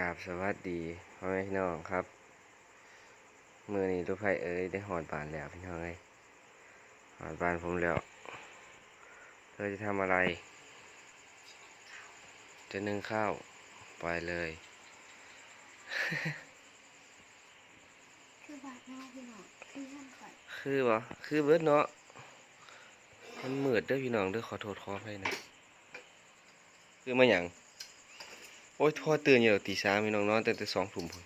กราบสวัสดีพ่อแม่พี่น้องครับมือนี้ลูกไผ่เอ้ยได้หอดบานแล้วพี่น้องเอ้ยหอดบานผมแล้วเธอจะทำอะไร จะนึ่งข้าวไปเลย คือบาดหน้าพี่น้องคือท่านข่อยคือบ่คือเบิดเนาะมันมืดเด้อพี่น้องเด้อขอโทษขออภัยนะคือมาหยัง โอ้ยพ่อตื่นอยู่แล้วตีสามีน้องนอนตั้งแต่สองทุ่มพุ่น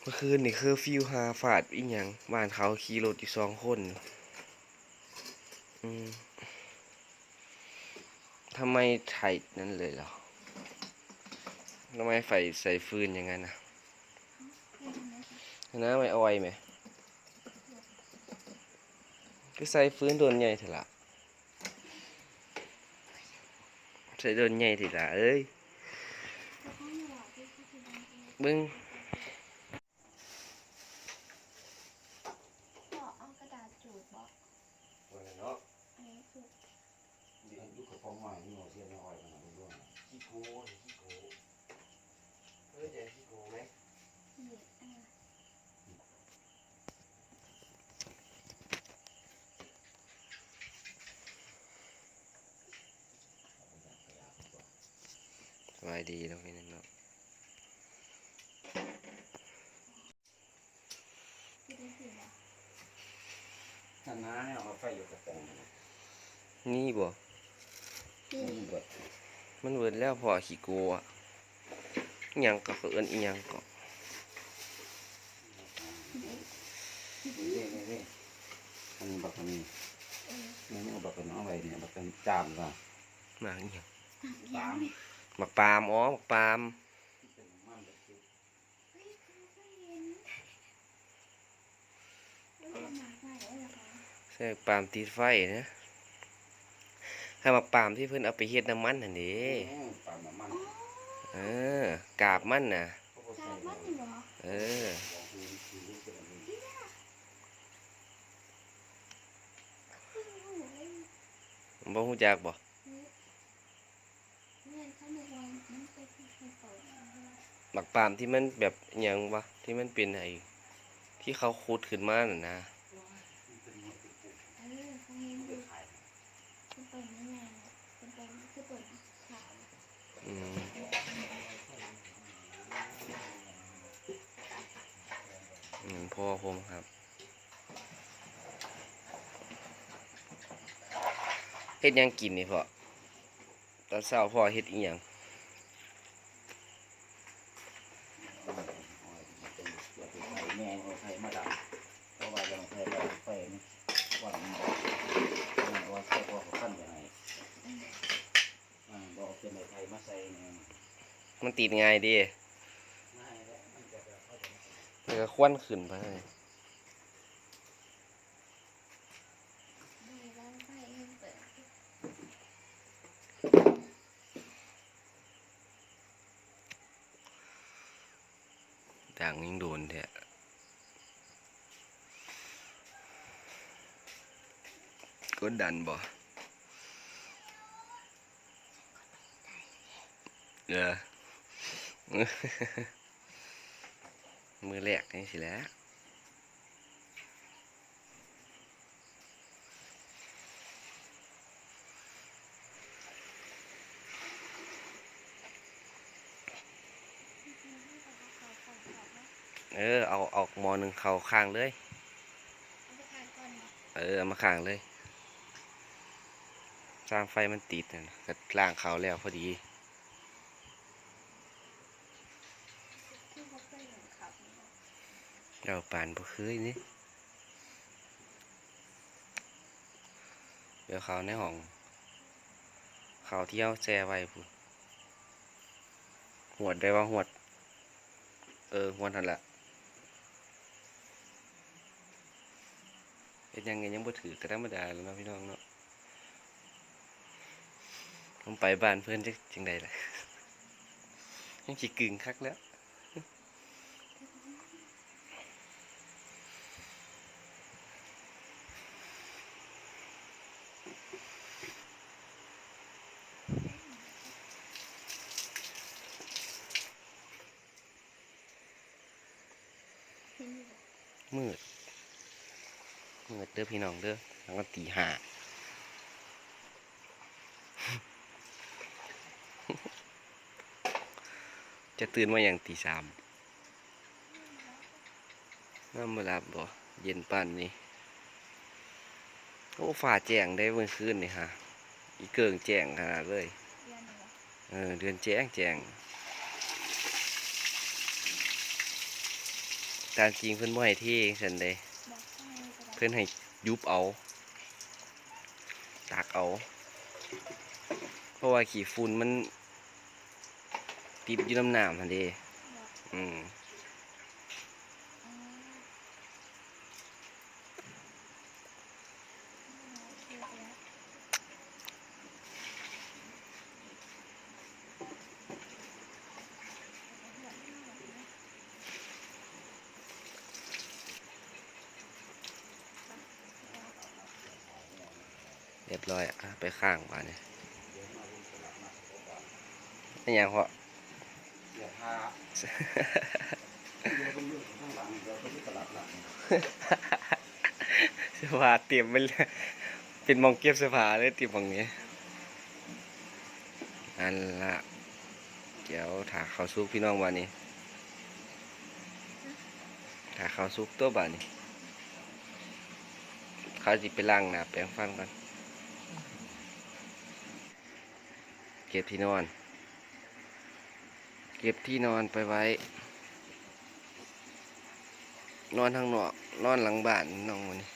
เมื่อคืนนี่คือฟิวหาฝาดอีหยังบ้านเขาขี่รถอยู่สองคนอืมทำไมไถนั่นเลยเหรอทำไมไฟใส่ฟืนอย่างนั้นนะเรื่องนี้ค่ะน้าไม่เอาไว้ไหมก็ใส่ฟืนโดนใหญ่เถอะละ ใส่โดนใหญ่เถอะละเอ้ย แล้วก็ไม่หล่อที่คือคือดังเอง เบึ้ง ายดีเนาะพี่นั่นเนาะคือได้สิบอกท่านน้าเนี่ยเอาไฟอยู่กระป๋องนะนี่บ่พี่มันเบิดมันเวิร์ดแล้วพอขี้โกอะอิหยังก็เอิ้นอีหยังก็นี่นี่นี่อันนี้บักอันนี้เออนี่นี่บักเป็นเอาไว้เนี่ยบักเป็นจามก่อนหมากอีหยังตามยัง หมักปามอ๋อหมักปามใส่ปามติดไฟนะให้หมักปามที่เพิ่นเอาไปเฮ็ดน้ำมันนั่นเด้เออปามน้ำมันเออกาบมันน่ะเขาก็จาใส่กมันเหรอเออบอกคือ หมักปามที่มันแบบยังวะที่มันเป็นไอ้ที่เขาขุดขึ้นมาน่ะนะเป็นหน่อยนเปิดยังไงเป็นเปิดคือเปิดขาวอืมอืมพ่อผมครับเฮ็ดหยังกินนี่พ่อตอนเช้าพ่อเฮ็ดอีหยัง เอาไว้เป็นเกี่ยวกับไข่แม่เอาไข่มาดำเพราะว่าจะเอาไข่เราไฟนี่วันนี้เอาไว้ใส่พอเขาขั้นยังไงอ่าบอกเป็นไข่มาใส่เนี่ย มัน ติดง่ายดีง่ายแล้วมันก็ควนขึ้นไปให้ดูร้านไฟเห็นเปิดด่างยิ่งโดนแท้กดดันบ่เออ มือแรกนี่สิแล้วเออ เอาออกมอหนึ่งเขาข้างเลย เออมาข้างเลย สร้างไฟมันติดนะก็ล่างเขาแล้วพอดี คือเขาเคยเห็นขับนี่นะ เราปานบ่เคยนี่เดี๋ยวเขาในห้อง เขาเที่ยวแช่ไว้พุ่นหวดได้ว่าหวด เออหวดนั่นแหละเป็นยังไงยังบ่ถือก็ธรรมดาแล้วนะพี่น้องเนาะผมไปบ้านเพื่อนจักจังใดล่ะยังสิกึ่งคักแล้ว มืดมื ดเด้อพี่น้องเด้อแล้วก็ตีห้าจะตื่นมาอย่างตีสามน้ำมาลับบ่เย็นป่านนี้โอ้ฝ่าแจ้งได้เมื่อคืนนี่ฮะอีเกิงแจ้งขนาดเลยเรียนเหรอเออเดือนแจ้งแจ้งตามจริงเพิ่นบ่ให้ที่ฉันเด้บอกให้ก็ได้เพิ่นให้ ยุบเอาตากเอา เพราะว่าขี้ฝุ่นมัน ติดอยู่น้ำหนามทันเดอืม อ๋อเรียนแล้ว เรียบร้อยอะไปข้างมาเนี่ยนี่ยังเพราะเดี๋ยวพาเดี๋ยวต้องยืดข้างหลังเดี๋ยวต้องยืดสลับหลังเสื้อผ้าเตรียมไว้เลยเป็นมองเก็บเสื้อผ้าเลยเตรียมหมองนี้อันละเดี๋ยวถาข้าวซุกพี่น้องวันนี้ถาข้าวซุกตัวบ้านนี้เขาจิไปล้างหน้าแปรงฟันก่อน เก็บที่นอน เก็บที่นอนไปไว้ นอนทางนอกนอนหลังบ้านน้องวันนี้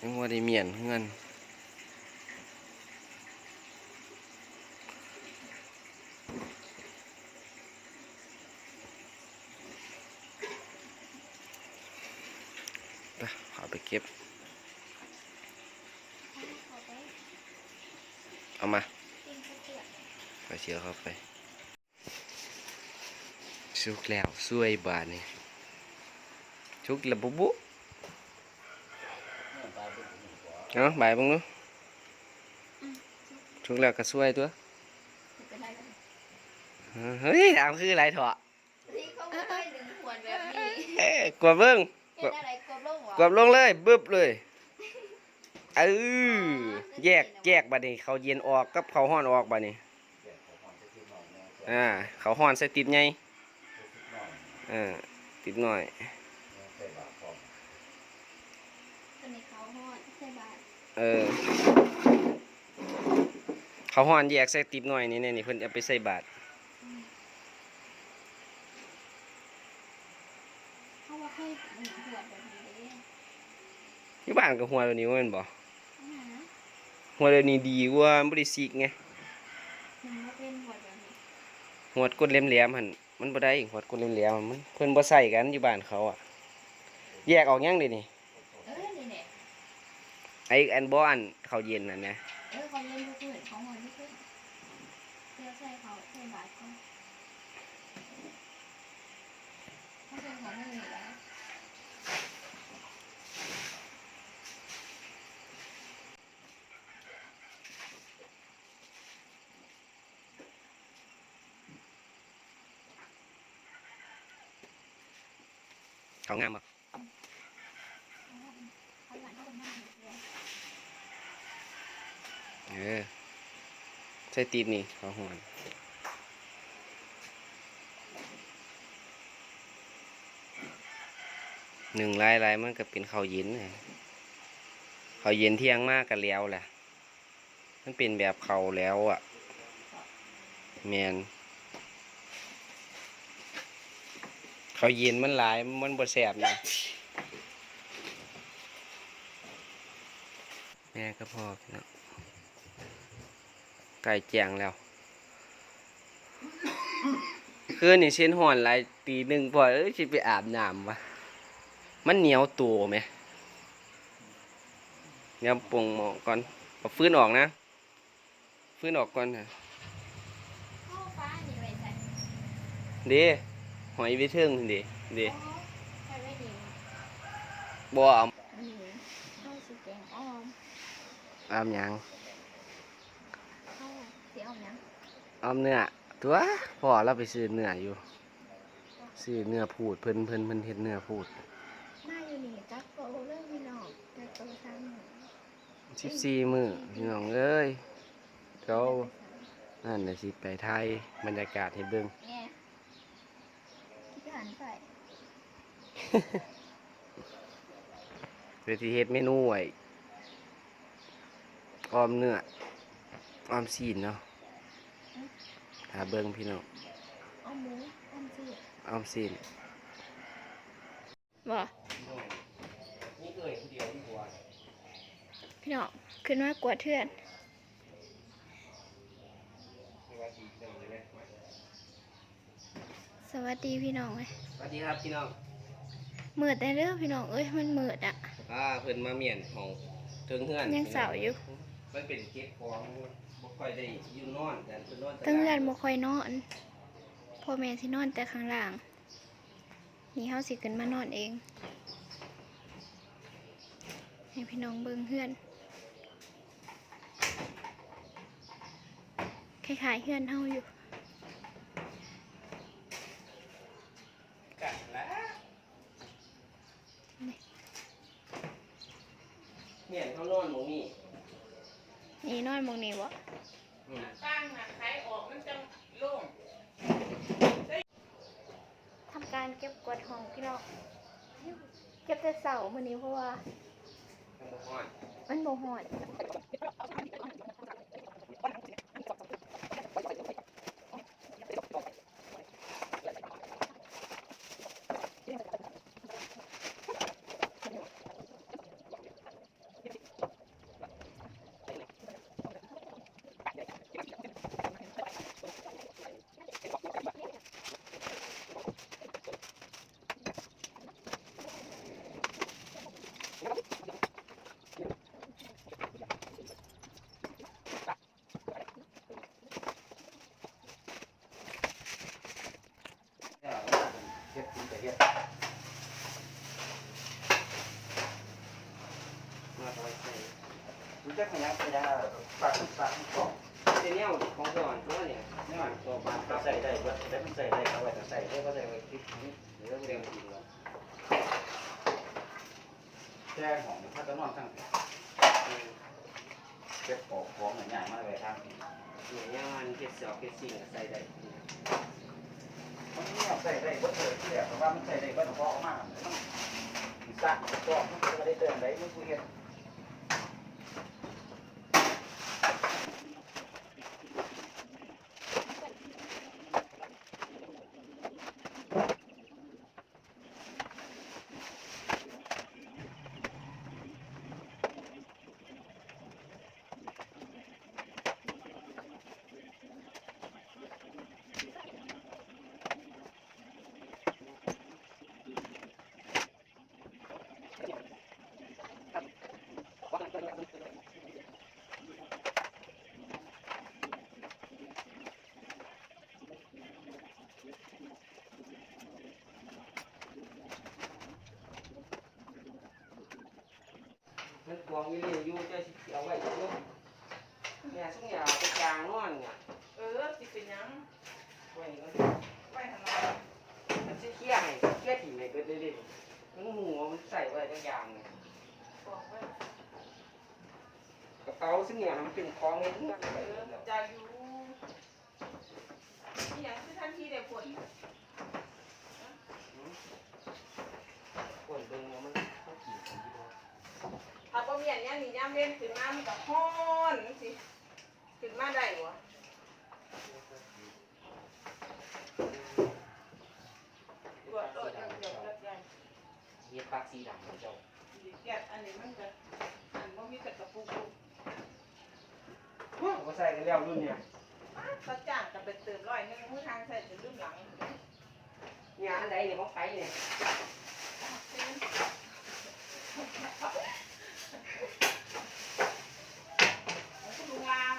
ยังว่าได้เมียนเงินไปเอไปเก็บ ขอไป เอามากินข้าวเปียกไปเชียวเข้าไปชุกแล้วสวยบานนี่ชุกแล้วบุบุเนาะบายบ้างเนาะชุกแล้วก็สวยตัวเป็นไรกันเฮ้ยเอาคืออะไรเถอะนี่เขาไม่ได้ดึงขวดแบบนี้เอ้ยกวาดเบิ้งเห็นอะไรกบลงเหรอกวาดลงเลยบึบเลย เออแยกแยกบัดนี้เขาเย็นออกกับเขาห้อนออกบัดนี้อ่าเขาห้อนใส่ติดไงอ่าติดหน่อยตัวนี้เขาหอดใส่บาทเออเขาห้อนแยกใส่ติบหน่อยนี่เนี่ยนี่เพิ่นเอาไปใส่บาตรเขาว่าให้ดึงขวดแบบนี้เลยอยู่บ้านก็หัวแบบนี้ว่าแม่นบ่อ่านะ หัวแบบนี้ดีกว่าบ่ได้ซีกไงถึงว่าเป็นขวดแบบนี้หัวกดแหลมๆหั่นมันบ่ได้หัวกดแหลมๆมันเพิ่นบ่ใส่กันอยู่บ้านเขาอะ แยกออกยังเด้นี่เออนี่เนี่ยไอ้อันบ่อันเขาเย็นนั่นนะเออเขาเล่นทุกคืนเขาหอนทุกคืนเดี๋ยวใส่เขาใส่บาทก่อนเขาเป็นของมืออยู่แล้วเขางามบ่เขาหลัง เขาเป็นหน้ามือนเออใส่ติบนี่เขาห้อนหนึ่งลายลายมันก็เป็นเขาเย็นน่ะข้าเย็นเที่ยงมากก็แล้วแหละมันเป็นแบบเขาแล้วอะแมน เขาวเย็นมันหลายมันบ่แสบนะแม่ก็พอพี่น้องไก่แจงแล้ว คืนนี่เส้นห่อนหลายตีหนึ่งพอเอ้ยสิไปอาบน้ำวะมันเหนียวตัวไหมเดี๋ยวปรุงหมอก่อนเอาฟื้นออกนะ ฟื้นออกก่อนนะเข้าฟ้านี่ไว้ใส่เด้ห อยวิเทิงเด้เด้อ๋อใส่ไว้ดีบ่เอานี่เข้าสีแกงอ้อมอามหยังเข้าสีอ้อมยังอามเนื้อตัวพ่อเราไปซื้อเนื้ออยู่ซื้อเนื้อพูดเพิ่นเพิ่นเพิ่นเฮ็ดเนื้อพูดมาอยู่นี่จักโตเรื่องพี่น้องจักโตทางหนู14มื้อพี่น้องเอ้ยเขานั่นน่ะสิไปไทยบรรยากาศให้เบิ่ง แง่ที่หันไป เพื่อที่เฮ็ดเมนูไว้ออมเนื้อออมซีนเนาะหาเบิ่งพี่น้องเอาหมูเอาจีออมซีนบ่นี่เอ่ยผู้เดียวดีกว่าพี่น้องขึ้นมากวาเทื่อนสวัสดีพี่น้องเอ้ยสวัสดีครับพี่น้อง มืดได้เด้อพี่น้องเอ้ยมันมืดอะอ่าเพิ่นมาเมียนของถึงเฮือนยังเสาอยู่มันเป็นเก็บของบ่ค่อยได้อยู่นอนกันเพิ่นนอนแต่ตั้งเรือนบ่ค่อยนอนพ่อแม่สินอนแต่ข้างล่าง นี่เฮาสิขึ้นมานอนเอง ให้พี่น้องเบิ่งเฮือนคล้ายๆเฮือนเฮาอยู่ กันละ นี่ เมียนเขานอนหมู่นี่ นี่นอนหมองนี้บ่อืมตั้งนะใครออกมันจะโล่งทำการเก็บกวาดห้องพี่น้องเก็บแต่เสามื้อนี้เพราะว่าจังบ่ฮ้อนมันบ่ฮอด เฮ็ดกินแต่เฮ็ด มาไว้ใส่ รู้ จักขยันไปได้ปากปากกล่องเป็นแนวของก่อนตัวเนี่ยนี่มันตัวปากใส่ได้เบิดได้มันใส่ได้เอาไว้แต่ใส่ได้ก็ใส่ไว้คิดนี้หรือว่าเรื่องจริงแล้วแจ้งของถ้าจะนอนทั้งเก็บของของใหญ่มาไว้ทางเนี่ยยังมันเฮ็ดเสาเฮ็ดสิ่ก็ใส่ได้มันเนี่ยใส่ได้เบิดเลยที่แรกแต่ว่ามันใส่ได้เบิดเพราะมากมันสั่งก็มันก็ได้เติมได้มันคุยกัน มันกองอยู่นี่อยู่จะสิเอาไว้อยู่เนี่ยซุ่มยาไปกลางนอนเนี่ยเออสิเป็นหยังไว้ก็ไปทางไหนมันสิเคลียให้เคลียร์ถิ่มให้เบิดเลยดิมันหัวมันใส่ไว้กอย่างเนี่ยบอกไว้กระเป๋าซึ่งเนี่ยมันเป็นของเงินเออจะอยู่นี่หยังคือท่านที่ได้ผลคนเบิ่งว่ามัน ถ้าบ่มีอันเนี้ยนี่ย่ำเล่นขึ้นมามันก็ฮ้อนจังสิขึ้นมาได้บ่ตัวโดดจังเดียวเลิกใหญ่เฮ็ดปากสีดำของเจ้าแกะอันนี้มันก็อันบ่มีแต่กระปุกลูกก็ใส่กันแล้วรุ่นเนี่ยถ้าจ้างก็ไปเติมร้อยหนึงมื้อทางใส่จนลืมหลังเนี่ยอันใดเนี่ยของไผเนี่ย ลุงลาว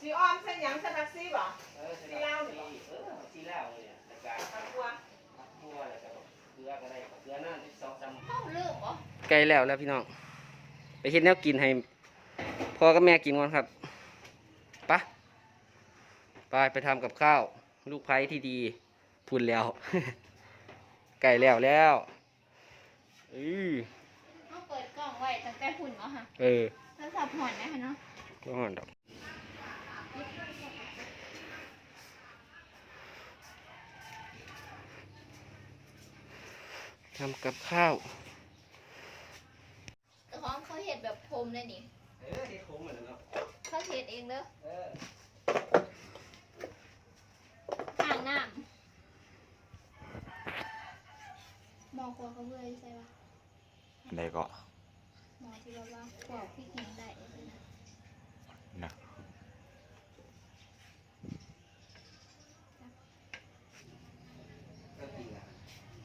สีออมเส้นหยังเส้นแท็กซี่บ่ เออสีเหล้าเนี่ยเออสีเหล้าเนี่ยแต่การ ตะกัว พักทั่วแล้วก็เกลือก็ได้เกลือนั่นสองสาม เข้าเลิ กบ่ใกล้แล้วแล้วพี่น้อง ไปเฮ็ดแนวกินให้พ่อกับแม่กินก่อนครับไปะไปไปทำกับข้าว ลูกไผ่ที่ดีพูดแล้ว ไก่แล้วแล้วอือเขาเปิดกล่องไว้ตั้งแต่หุ่นเนาะค่ะเออแล้วสับหอนนะคะเนาะก็ห่อนดอกทำกับข้าว แต่ของเขาเห็ดแบบพรม เลยนี่ เออที่โค้งเหมือนกันเนาะเขาเห็ดเองเด้อเอออ่างน้ำหมอครัวเขาเบื่อใช่ปะอันใดก็หมอที่ว่าว่าขวบพี่กินได้เลยนะนะก็ดีละ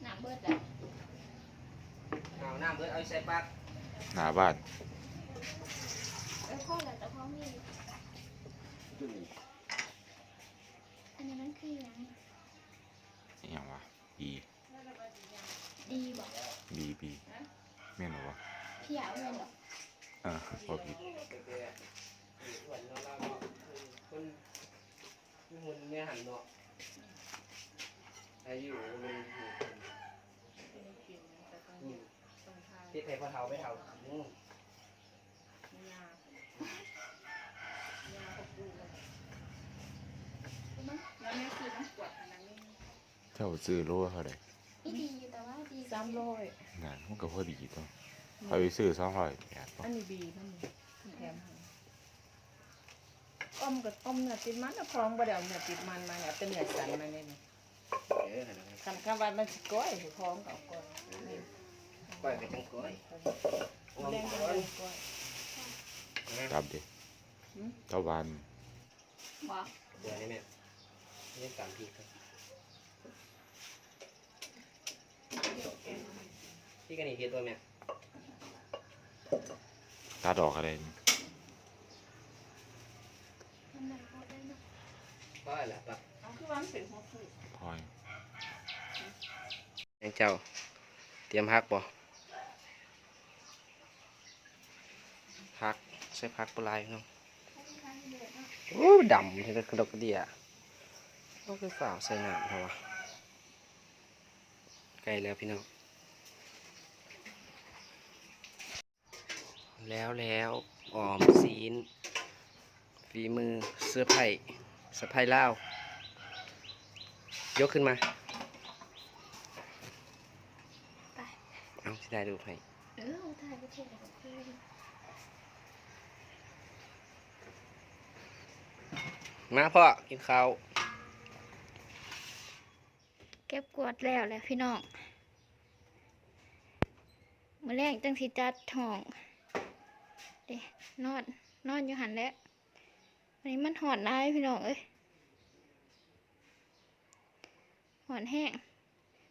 น้ำเบิดแล้วเอาน้ำเบิดเอาใส่ปากหน้าบ้าน เออพ่อแหละแต่พ่อมีอันนี้มันคือหยังอหย่างวะบีดีบอกบีบีแม่นบ่วะพี่อยากเอาเงินหรอเออบ่ผิดส่วนเราเราคนมีหุ่นเนี่หันเนาะอายุมันอยู่ที่ไทยพอเทาไม่เท่าอืม มั้ง แล้วเนี่ยคือน้ำกวดอันนั้นนี่ เจ้าซื้อโลเท่าใดอีดีอยู่แต่ว่าดีสามร้อยงานมันก็พอดีตัวเขาไปซื้อ200บาทบ่อันนี้บีนั่นนี่แถมให้อ้อมกับอ้อมเนื้อติดมันนะพร้อมบ่ได้เอาเนื้อติดมันมาเนี่ยเอาแต่เนื้อสันมาเนี่ยนี่เออหันมาคันคำว่ามันสิก้อยสิพร้อมกับเอาก้อยนี่ก้อยกับจังก้อยแรงก้อยก้อยกลับดิเจ้าบ้านบอก เดี๋ยวนี่แม่เล่นการพีครับ พี่กันนี่เพียตัวแม่ตัดออกอะไรทำไมเขาได้เนาะก็แหละปะเอาคือว่ามันเป็นหัวคือพอยยังเจ้า เตรียมพักบ่พักใส่พักปลายเนาะเขาทำเดือดเนาะโอ้ยดำที่กระดกกระเดียต้องไปฝ่าวใส่น้ำเขาวะใก ล้แล้วพี่น้อง แล้วแล้วออมศีลฝีมือเสื้อไผ่สะไผ่ล่าวยกขึ้นมา ไปเอาที่ได้ดูให้เออถ่ายไปเถอะมาพ่อกินข้าว เก็บกวาดแล้วแหละพี่น้องมื่อแรกจังสิจัดห้องเด้นอนนอนอยู่หันแล้ววันนี้มันหอนได้พี่น้องเอ้ยหอนแห้ง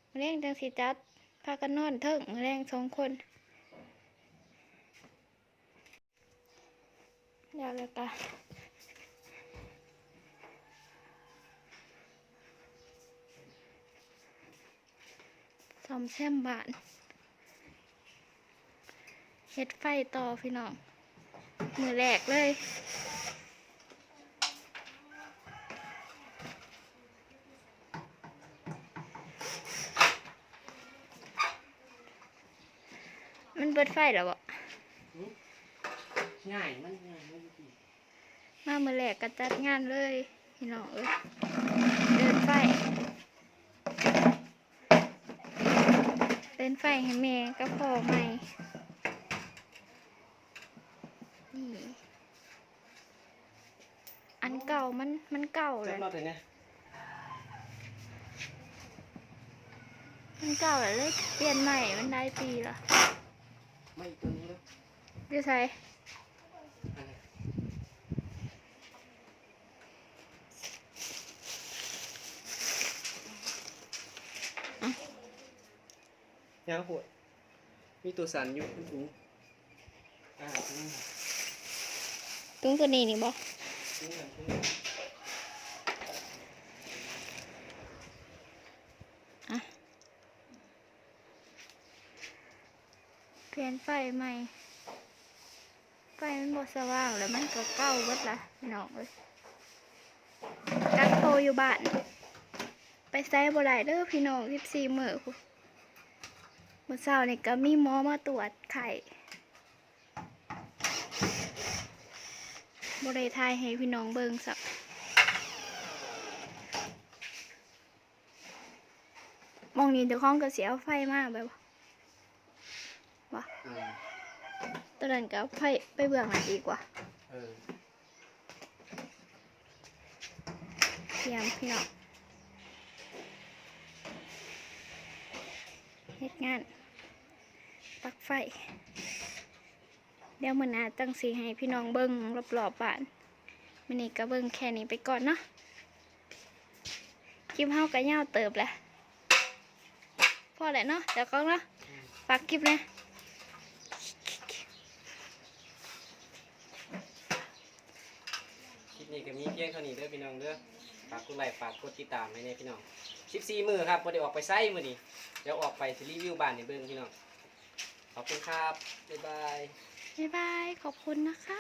มื่อแรกจังสิจัดพากันนอนเถิงมื่อแรกสองคนเดี๋ยวแล้วกัน ซ่อมแซมบ้านเฮ็ดไฟต่อพี่น้อง มือแรกเลยมันเปิดไฟแล้วบ่ง่ายมันง่ายมันดีมามือแรกก็จัดงานเลยพี่น้องเอ้ยเดินไฟ เดิ นไฟให้แม่กับพ่อใหม่นี่อันเก่ามันมันเก่าเลจับยรอดเลยเนี่ยมันเก่าแล้วเลยเปลี่ยนใหม่มันได้ปีละไม่ตัวนี้แล้วดูใส่ ยังหัวมีตัวสันอยู่คุณถุงอ่าถุงตุ้งตัวนี้นี่บ่ถุงนั้นถุงนั้นเปลี่ยนไฟใหม่ไฟมันบ่สว่างแล้วมันก็เก่าเบิดละพี่น้องเอ้ยกักโตอยู่บ้านไสบ่ได้เด้อพี่น้อง14มื้อพุ เมื่อเช้านี่ก็มีหมอมาตรวจไข้บ่ได้ทายให้พี่น้องเบิ่งสักมองนี้เดี๋ยวข้องก็สิเอาไฟมาแบบว่าว่าอืมตอนนั้นก็เอาไฟไปเบื้องหลังอีกว่าเออเตรียมพี่น้องเฮ็ด งานปักไฟ เดี๋ยวมื้อนาจังสิให้พี่น้องเบิ่งรอบๆบ้านมื้อนี้ก็เบิ่งแค่นี้ไปก่อนเนาะคลิปเฮาก็ยาเติบแหละพอแหละเนาะเดี๋ยวก่อนเนาะฝากคลิปนะคลิปนี้ก็มีเพียงเท่านี้เด้อพี่น้องเด้อฝากกดไลค์ฝากกดติดตามให้แน่พี่น้อง 14มือครับพอได้ออกไปไสมื้อนี้เดี๋ยวออกไปสิรีวิวบ้านในเบิ้งพี่น้องขอบคุณครับบ๊ายบาย บ๊ายบาย ขอบคุณนะคะ